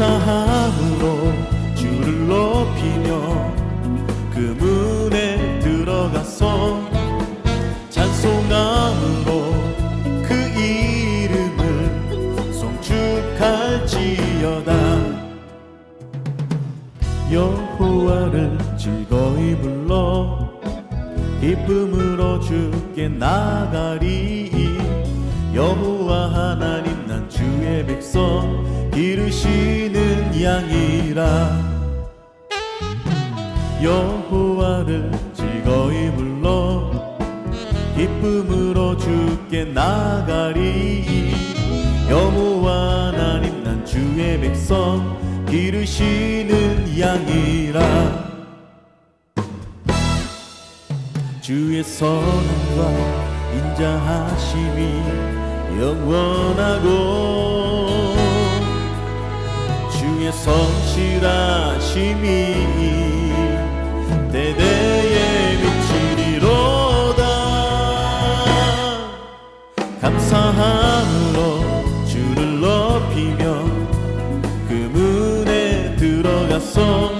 감사함으로 주를 높이며 그 문에 들어가서 찬송함으로 그 이름을 송축할지어다. 여호와를 즐거이 불러 기쁨으로 주께 나가리 여호와 하나님 난 주의 백성 기르시 는 양이라. 여호와를 즐거이 불러 기쁨으로 주께 나가리. 여호와 하나님 난 주의 백성 기르시는 양이라. 주의 선함과 인자하심이 영원하고 주의 성실하심이 대대에 미치리로다. 감사함으로 주를 높이며 그 문에 들어가서